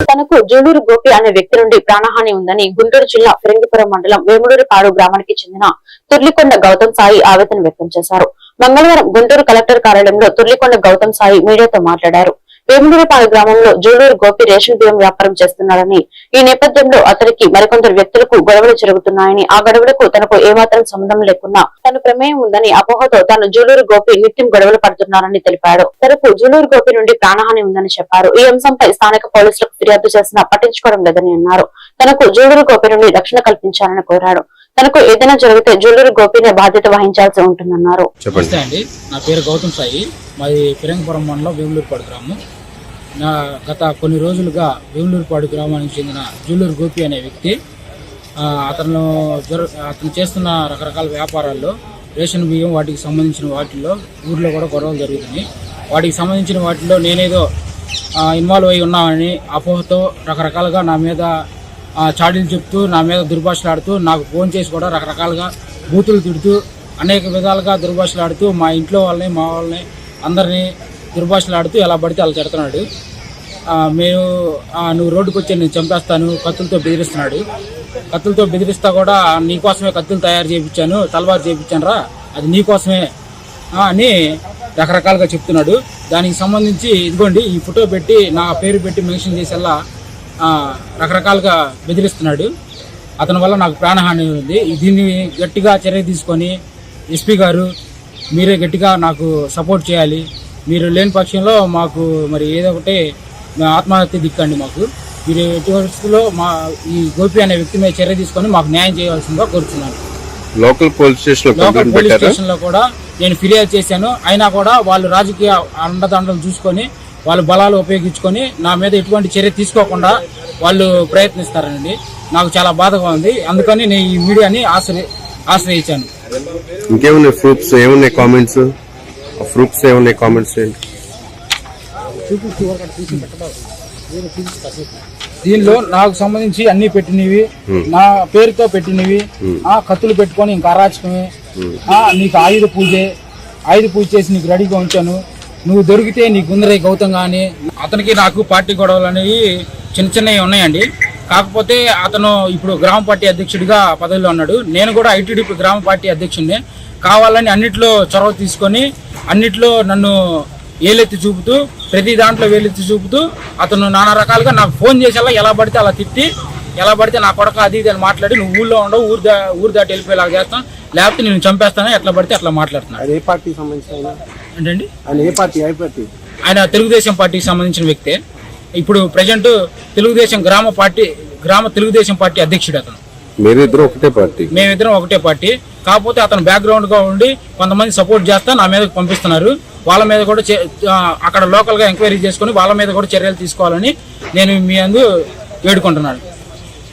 తనకు జూలూరు గోపి అనే వ్యక్తి నుండి ప్రాణహాని ఉందని గుంటూరు జిల్లా ఫిరంగిపురం మండలం వేములూరుపాడు గ్రామానికి చెందిన తుర్లికొండ గౌతమ్ సాయి ఆవేదన వ్యక్తం చేశారు. మంగళవారం గుంటూరు కలెక్టర్ కార్యాలయంలో తుర్లికొండ గౌతమ్ సాయి మీడియాతో మాట్లాడారు. వేములూరుపాడు గ్రామంలో జూలూరు గోపి రేషన్ బియ్యం వ్యాపారం చేస్తున్నారని ఈ నేపథ్యంలో అతనికి మరికొందరు వ్యక్తులకు గొడవలు జరుగుతున్నాయని ఆ గొడవలకు తనకు ఏమాత్రం సంబంధం లేకున్నా తన ప్రమేయం ఉందని అపోహతో తాను జూలూరు గోపి నిత్యం గొడవలు పడుతున్నారని తెలిపాడు. తనకు జూలూరు గోపి నుండి ప్రాణహాని ఉందని చెప్పారు. ఈ అంశంపై స్థానిక పోలీసులకు ఫిర్యాదు చేసినా పట్టించుకోవడం లేదని అన్నారు. తనకు జూలూరు గోపి నుండి రక్షణ కల్పించాలని కోరాడు. తనకు ఏదైనా జరిగితే జూలూరు గోపినే బాధ్యత వహించాల్సి ఉంటుందన్నారు. చెప్పండి. నా పేరు గౌతమ్ సాయి. మాది ఫిరంగపురం మండలం వేములూరుపాడు గ్రామం. నా గత కొన్ని రోజులుగా వేములూరుపాడు గ్రామానికి చెందిన జూలూరు గోపి అనే వ్యక్తి అతను జరు- అతను చేస్తున్న రకరకాల వ్యాపారాల్లో రేషన్ బియ్యం వాటికి సంబంధించిన వాటిల్లో ఊర్లో కూడా గొడవలు జరుగుతున్నాయి. వాటికి సంబంధించిన వాటిల్లో నేనేదో ఇన్వాల్వ్ అయి ఉన్నామని అపోహతో రకరకాలుగా నా మీద ఆ, చాడీలు చెప్తూ నా మీద దుర్భాషలాడుతూ నాకు ఫోన్ చేసి కూడా రకరకాలుగా బూతులు తిడుతూ అనేక విధాలుగా దుర్భాషలాడుతూ మా ఇంట్లో వాళ్ళని మా వాళ్ళని అందరినీ దుర్భాషలాడుతూ ఎలా పడితే అలా తిడుతున్నాడు. మేము నువ్వు రోడ్డుకు వచ్చి నేను చంపేస్తాను కత్తులతో బెదిరిస్తున్నాడు. కత్తులతో బెదిరిస్తా కూడా నీకోసమే కత్తులు తయారు చేయించాను తలవారు చేయించాను రా అది నీకోసమే అని రకరకాలుగా చెప్తున్నాడు. దానికి సంబంధించి ఇదిగోండి ఈ ఫోటో పెట్టి నా పేరు పెట్టి మెన్షన్ చేసేలా రకరకాలుగా బెదిరిస్తున్నాడు. అతని వల్ల నాకు ప్రాణహాని ఉంది. దీన్ని గట్టిగా చర్య తీసుకొని ఎస్పీ గారు మీరే గట్టిగా నాకు సపోర్ట్ చేయాలి. మీరు లేని పక్షంలో మాకు మరి ఏదో ఒకటి ఆత్మహత్య దిక్కండి మాకు. మీరు ఎట్టి పరిస్థితుల్లో మా ఈ గోపి అనే వ్యక్తి మీద చర్య తీసుకొని మాకు న్యాయం చేయవలసిందిగా కోరుతున్నాను local police station local police స్టేషన్లో కూడా నేను ఫిర్యాదు చేశాను. అయినా కూడా వాళ్ళు రాజకీయ అండదండలు చూసుకొని వాళ్ళు బలాలు ఉపయోగించుకొని నా మీద ఎటువంటి చర్య తీసుకోకుండా వాళ్ళు ప్రయత్నిస్తారండి నాకు చాలా బాధగా ఉంది. అందుకని నేను ఈ మీడియాని ఆశ్రయి ఆశ్రయించాను. ఇంకేమున్నాయి ప్రూఫ్స్? ఏమున్నాయి కామెంట్స్? ప్రూఫ్స్ ఏమున్నాయి కామెంట్స్ ఏంటి? దీనిలో నాకు సంబంధించి అన్ని పెట్టినవి నా పేరుతో పెట్టినవి ఆ కత్తులు పెట్టుకొని ఇంకా అరాచకమే. ఆ నీకు ఆయుధ పూజే. ఆయుధ పూజ చేసి నీకు రెడీగా ఉంచాను. నువ్వు దొరికితే నీకు ఉందరే గౌతం కానీ అతనికి నాకు పార్టీ గొడవలు అనేవి చిన్న చిన్నవి ఉన్నాయండి. కాకపోతే అతను ఇప్పుడు గ్రామ పార్టీ అధ్యక్షుడిగా పదవిలో ఉన్నాడు. నేను కూడా ఐటీడీపీ గ్రామ పార్టీ అధ్యక్షుడిని. కావాలని అన్నిట్లో చొరవ తీసుకొని అన్నిట్లో నన్ను ఏలెత్తి చూపుతూ ప్రతి దాంట్లో వేలెత్తి చూపుతూ అతను నానా రకాలుగా నాకు ఫోన్ చేసేలా ఎలా పడితే అలా తిట్టి ఎలా పడితే నా కొడక అది ఇది అని మాట్లాడి నువ్వు ఊళ్ళో ఉండవు ఊరు దా ఊరు దాటి వెళ్ళిపోయేలాగా చేస్తాను. లేకపోతే నేను చంపేస్తాను ఎట్లా పడితే అట్లా మాట్లాడుతున్నాను. అది ఏ పార్టీకి సంబంధించిన ఆయన? ఏంటండి? ఆయన ఏ పార్టీ ఏ పార్టీ? ఆయన తెలుగుదేశం పార్టీకి సంబంధించిన వ్యక్తే. ఇప్పుడు ప్రజెంట్ తెలుగుదేశం గ్రామ పార్టీ గ్రామ తెలుగుదేశం పార్టీ అధ్యక్షుడు అతను. మీరిద్దరు ఒకటే పార్టీ. మేమిద్దరం ఒకటే పార్టీ. కాకపోతే అతను బ్యాక్గ్రౌండ్గా ఉండి కొంతమంది సపోర్ట్ చేస్తా నా మీదకి పంపిస్తున్నారు. వాళ్ళ మీద కూడా చే- అక్కడ లోకల్గా ఎంక్వైరీ చేసుకొని వాళ్ళ మీద కూడా చర్యలు తీసుకోవాలని నేను మీ అందు వేడుకుంటున్నాను.